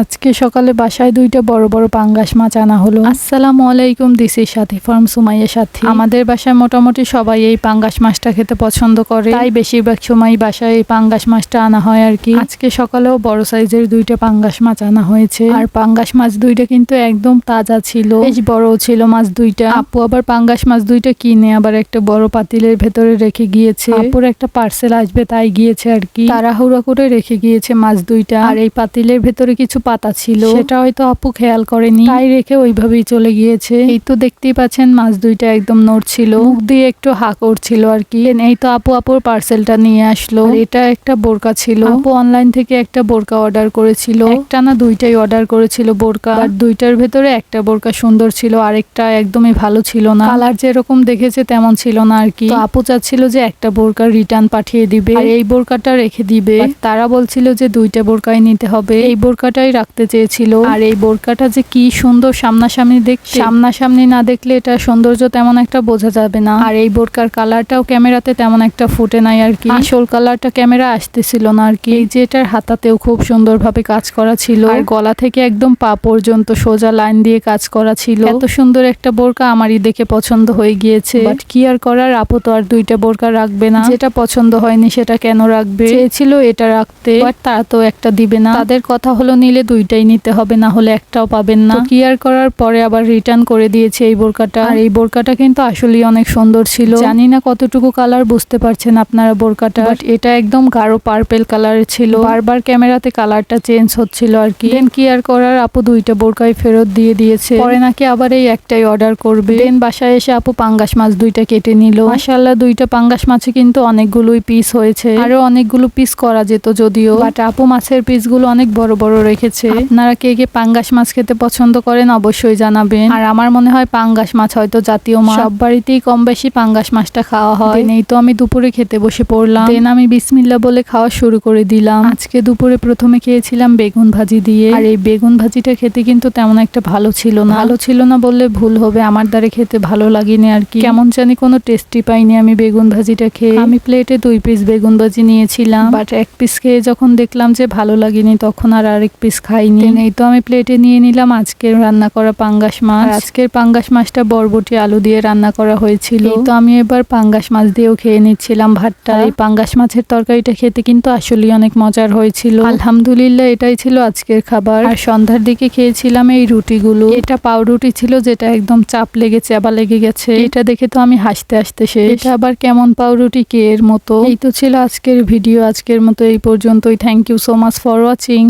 আজকে সকালে বাসায় দুইটা বড় বড় পাঙ্গাস মাছ আনা হলো। আসসালামু আলাইকুম this is Sathi farm Sumaiya Sathi. আমাদের বাসায় মোটামুটি সবাই এই পাঙ্গাস মাছটা খেতে পছন্দ করে। তাই বেশিরভাগ সময় বাসায় এই পাঙ্গাস মাছটা আনা হয় আর কি। আজকে সকালেও বড় সাইজের দুইটা পাঙ্গাস মাছ আনা হয়েছে। আর পাঙ্গাস মাছ দুইটা কিন্তু একদম তাজা ছিল। বেশ বড় ছিল মাছ দুইটা। আপু আবার পাঙ্গাস মাছ দুইটা কিনে আবার একটা বড় পাতিলের ভেতরে রেখে গিয়েছে। আপুর একটা পার্সেল আসবে তাই গিয়েছে আর কি। তাড়াহুড়া করে রেখে গিয়েছে মাছ দুইটা। আর এই পাতিলের ভেতরে কিছু পাতা ছিল। সেটা হয়তো আপু খেয়াল করেনি। তাই রেখে ওইভাবেই চলে গিয়েছে। এই তো দেখতেই পাচ্ছেন মাছ দুইটা একদম নড়ছিল। মুখ দিয়ে একটু হা করছিল আর কি। এই তো আপু আপুর পার্সেলটা নিয়ে আসলো। এটা একটা বোরকা ছিল। আপু অনলাইন থেকে একটা বোরকা অর্ডার করেছিল। একটা না দুইটাই অর্ডার করেছিল বোরকা। আর দুইটার ভেতরে একটা বোরকা সুন্দর ছিল আরেকটা একদমই ভালো ছিল না। কালার যেরকম দেখেছে তেমন ছিল না আর কি। আপু চাচ্ছিল যে একটা বোরকা রিটার্ন পাঠিয়ে দিবে। আর এই বোরকাটা রেখে দিবে। তারা বলছিল যে দুইটা বোরকাই নিতে হবে। এই বোরকাটাই রাখতে চেয়েছিল। আর এই বোরকাটা যে কি সুন্দর সামনাসামনি দেখতে। সামনাসামনি না দেখলে এটা সৌন্দর্য তেমন একটা বোঝা যাবে না। আর এই বোরকার কালারটাও ক্যামেরাতে তেমন একটা ফুটে নাই আর কি। আসল কালারটা ক্যামেরা আসতেছিল না আর কি। এই যে এটার হাতাতেও খুব সুন্দরভাবে কাজ করা ছিল। আর গলা থেকে একদম পা পর্যন্ত সোজা লাইন দিয়ে কাজ করা ছিল। এত সুন্দর একটা বোরকা আমারই দেখে পছন্দ হয়ে গিয়েছে। বাট কি আর করার, আপু তো আর দুইটা বোরকা রাখবে না। যেটা পছন্দ হয়নি সেটা কেন রাখবে? চেয়েছিল এটা রাখতে, বাট তারা তো একটা দিবে না। তাদের কথা হলো, নিলে দুইটাই নিতে হবে না হলে একটাও পাবেন না। কি আর করার? পরে আবার রিটার্ন করে দিয়েছে এই বোরকাটা। আর এই বোরকাটা কিন্তু আসলেই অনেক সুন্দর ছিল। জানি না কতটুকু কালার বুঝতে পারছেন আপনারা বোরকাটা। বাট এটা একদম গাঢ় পার্পেল কালার ছিল। বারবার ক্যামেরাতে কালারটা চেঞ্জ হচ্ছিল আর কি। দেন কি আর করার? আপু দুইটা বোরকাই ফেরত দিয়ে দিয়েছে। পরে নাকি আবার এই একটাই অর্ডার করবে। দেন বাসায় এসে আপু পাঙ্গাস মাছ দুইটা কেটে নিল। মাশাল্লাহ দুইটা পাঙ্গাস মাছে কিন্তু অনেকগুলোই পিস হয়েছে। আরও অনেকগুলো পিস করা যেত যদিও। বাট আপু মাছের পিসগুলো অনেক বড় বড় রেখেছে। আপনারা কে কে পাঙ্গাস মাছ খেতে পছন্দ করেন অবশ্যই জানাবেন। আর আমার মনে হয় পাঙ্গাস মাছ হয়তো জাতীয় মাছ। সব বাড়িতেই কম বেশি পাঙ্গাস মাছটা খাওয়া হয়। নেই তো আমি দুপুরে খেতে বসে পড়লাম। দেন আমি বিসমিল্লা বলে খাওয়া শুরু করে দিলাম। আজকে দুপুরে প্রথমে খেয়েছিলাম বেগুন ভাজি দিয়ে। আর এই বেগুন ভাজিটা খেতে কিন্তু তেমন একটা ভালো ছিল না। ভালো ছিল না বললে ভুল হবে। আমার দ্বারা খেতে ভালো লাগেনি আর কি। কেমন জানি কোনো টেস্টি পাইনি আমি বেগুন ভাজিটা খেয়ে। আমি প্লেটে দুই পিস বেগুন ভাজি নিয়েছিলাম। বাট এক পিস খেয়ে যখন দেখলাম যে ভালো লাগেনি তখন আর আরেক পিস খাইনি। এই তো আমি প্লেটে নিয়ে নিলাম। আজকের রান্না করা পাঙ্গাস মাছ। আজকের পাঙ্গাস মাছটা বরবটি আলু দিয়ে রান্না করা হয়েছিল। তো আমি এবার পাঙ্গাস মাছ দিয়েও খেয়ে নিচ্ছিলাম ভাতটা। এই পাঙ্গাস মাছের তরকারিটা খেতে কিন্তু আসলেই অনেক মজার হয়েছিল। আলহামদুলিল্লাহ এটাই ছিল আজকের খাবার। আর সন্ধ্যার দিকে খেয়েছিলাম এই রুটিগুলো। এটা পাউরুটি ছিল যেটা একদম চাপ লেগে চাবা লেগে গেছে। এটা দেখে তো আমি হাসতে হাসতে শেষ। এটা আবার কেমন পাউরুটি কে এর মতো? এই তো ছিল আজকের ভিডিও। আজকের মতো এই পর্যন্তই। Thank you so much for watching